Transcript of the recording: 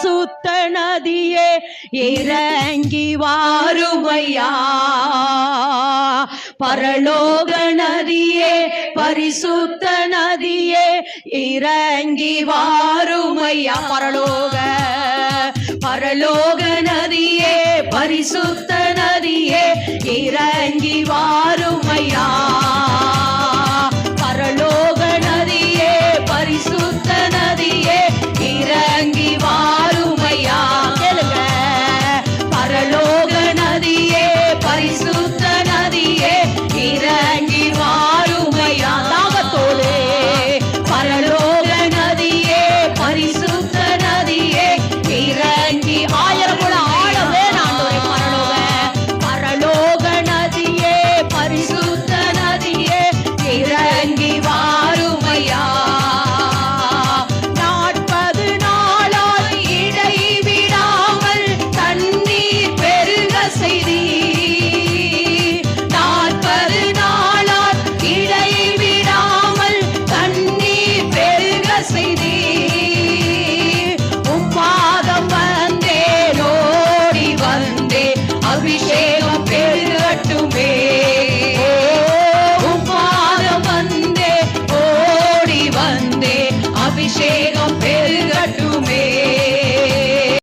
பரிசுத்த நதியே இறங்கி வாருமையா. பரலோக நதியே பரிசுத்த நதியே இறங்கி வாருமையா. பரலோக பரலோக நதியே பரிசுத்த நதியே இற lleno.